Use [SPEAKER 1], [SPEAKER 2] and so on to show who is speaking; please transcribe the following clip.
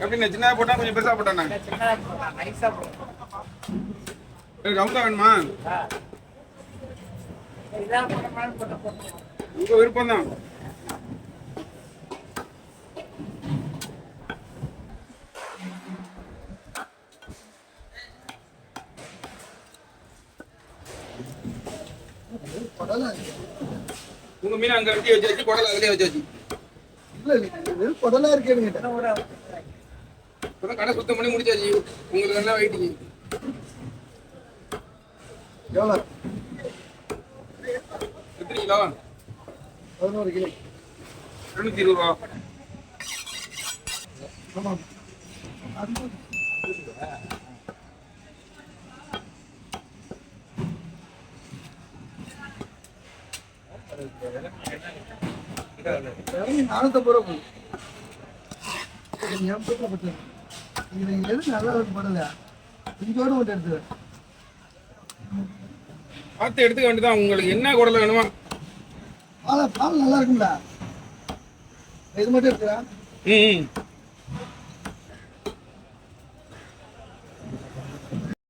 [SPEAKER 1] எப்படிண்ணே சின்னதாக போட்டா கொஞ்சம் பெருசாக போட்டாண்ணே ரவுண்டா வேணுமா?
[SPEAKER 2] இதான் போடணும்னு போட்டு போடணும்
[SPEAKER 1] உங்க விருப்பம் தான் உங்க மீன் அங்க வெட்டி வச்சாச்சு குடல் அதுலயே வச்சாச்சு
[SPEAKER 3] இல்லை குடலா இருக்கேன்னு கேட்டேன்
[SPEAKER 2] ஒரு
[SPEAKER 1] இப்பதான் கடை சுத்தம் பண்ணி முடிச்சாச்சு. உங்களுக்கு எல்லாம் வெயிட்டிங்க
[SPEAKER 3] எவ்வளோ
[SPEAKER 1] எத்தனை கிலோ?
[SPEAKER 3] பதினோரு கிலோ.
[SPEAKER 1] ரெநூத்தி இருபது ரூபா.
[SPEAKER 3] ஆமாம் நானூற்றம்பது ரூபா போகுது இது என் பக்கம் பட்டது இது எது நல்லா படல கொஞ்சோடு மட்டும் எடுத்துக்கிறேன்
[SPEAKER 1] பார்த்து எடுத்துக்க வேண்டியதான் உங்களுக்கு என்ன குடல் வேணுமா.
[SPEAKER 3] பால் பால் நல்லா இருக்கும்ல இது மட்டும்
[SPEAKER 1] ம் ம்.